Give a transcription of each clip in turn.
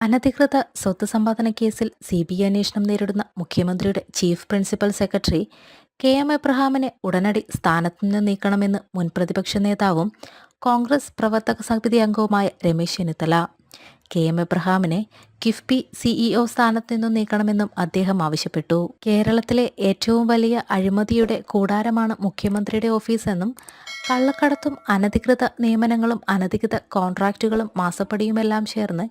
അനധികൃത സ്വത്ത് സമ്പാദന കേസിൽ സി ബി ഐ അന്വേഷണം നേരിടുന്ന മുഖ്യമന്ത്രിയുടെ chief principal secretary K M എബ്രഹാമിനെ ഉടനടി സ്ഥാനത്തു നിന്ന് നീക്കണമെന്ന് മുൻ പ്രതിപക്ഷ നേതാവും കോൺഗ്രസ് പ്രവർത്തക സമിതി അംഗവുമായ രമേശ് ചെന്നിത്തല. കെ എം എബ്രഹാമിനെ കിഫ്ബി സിഇഒ സ്ഥാനത്തു നിന്നും നീക്കണമെന്നും അദ്ദേഹം ആവശ്യപ്പെട്ടു. കേരളത്തിലെ ഏറ്റവും വലിയ അഴിമതിയുടെ കൂടാരമാണ് മുഖ്യമന്ത്രിയുടെ ഓഫീസെന്നും കള്ളക്കടത്തും അനധികൃത നിയമനങ്ങളും അനധികൃത കോൺട്രാക്റ്റുകളും മാസപ്പടിയുമെല്ലാം ചേർന്ന്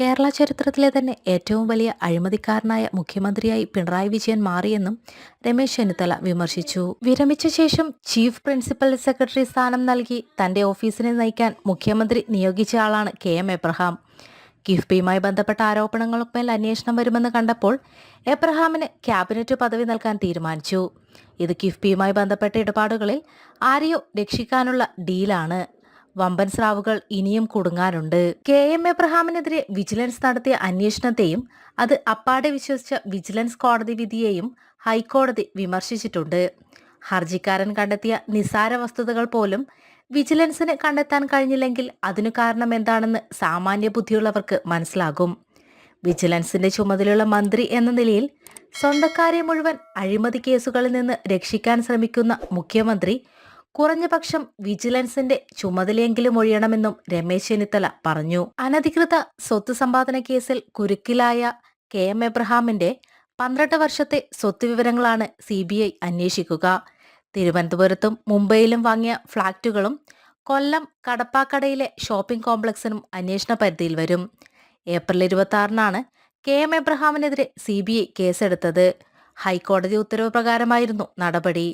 കേരള ചരിത്രത്തിലെ തന്നെ ഏറ്റവും വലിയ അഴിമതിക്കാരനായ മുഖ്യമന്ത്രിയായി പിണറായി വിജയൻ മാറിയെന്നും രമേശ് ചെന്നിത്തല വിമർശിച്ചു. വിരമിച്ച ശേഷം ചീഫ് പ്രിൻസിപ്പൽ സെക്രട്ടറി സ്ഥാനം നൽകി തന്റെ ഓഫീസിനെ നയിക്കാൻ മുഖ്യമന്ത്രി നിയോഗിച്ച ആളാണ് കെ എം എബ്രഹാം. കിഫ്ബിയുമായി ബന്ധപ്പെട്ട ആരോപണങ്ങൾക്കുമേൽ അന്വേഷണം വരുമെന്ന് കണ്ടപ്പോൾ എബ്രഹാമിന് ക്യാബിനറ്റ് പദവി നൽകാൻ തീരുമാനിച്ചു. ഇത് കിഫ്ബിയുമായി ബന്ധപ്പെട്ട ഇടപാടുകളിൽ ആരെയോ രക്ഷിക്കാനുള്ള ഡീലാണ്. വമ്പൻ സ്രാവുകൾ ഇനിയും കുടുങ്ങാനുണ്ട്. കെ എം എബ്രഹാമിനെതിരെ വിജിലൻസ് നടത്തിയ അന്വേഷണത്തെയും അത് അപ്പാടെ വിശ്വസിച്ച വിജിലൻസ് കോടതി വിധിയെയും ഹൈക്കോടതി വിമർശിച്ചിട്ടുണ്ട്. ഹർജിക്കാരൻ കണ്ടെത്തിയ നിസാര വസ്തുതകൾ പോലും വിജിലൻസിന് കണ്ടെത്താൻ കഴിഞ്ഞില്ലെങ്കിൽ അതിനു കാരണം എന്താണെന്ന് സാമാന്യ ബുദ്ധിയുള്ളവർക്ക് മനസ്സിലാകും. വിജിലൻസിന്റെ ചുമതലയുള്ള മന്ത്രി എന്ന നിലയിൽ സ്വന്തക്കാരെ മുഴുവൻ അഴിമതി കേസുകളിൽ നിന്ന് രക്ഷിക്കാൻ ശ്രമിക്കുന്ന മുഖ്യമന്ത്രി കുറഞ്ഞപക്ഷം വിജിലൻസിന്റെ ചുമതലയെങ്കിലും ഒഴിയണമെന്നും രമേശ് ചെന്നിത്തല പറഞ്ഞു. അനധികൃത സ്വത്ത് സമ്പാദന കേസിൽ കുരുക്കിലായ കെ എം എബ്രഹാമിന്റെ പന്ത്രണ്ട് വർഷത്തെ സ്വത്ത് വിവരങ്ങളാണ് സി ബി ഐ അന്വേഷിക്കുക. തിരുവനന്തപുരത്തും മുംബൈയിലും വാങ്ങിയ ഫ്ളാറ്റുകളും കൊല്ലം കടപ്പാക്കടയിലെ ഷോപ്പിംഗ് കോംപ്ലക്സിനും അന്വേഷണ പരിധിയിൽ വരും. ഏപ്രിൽ ഇരുപത്തി കെ എം എബ്രഹാമിനെതിരെ സി ബി ഐ കേസെടുത്തത്. ഹൈക്കോടതി ഉത്തരവ് പ്രകാരമായിരുന്നു നടപടി.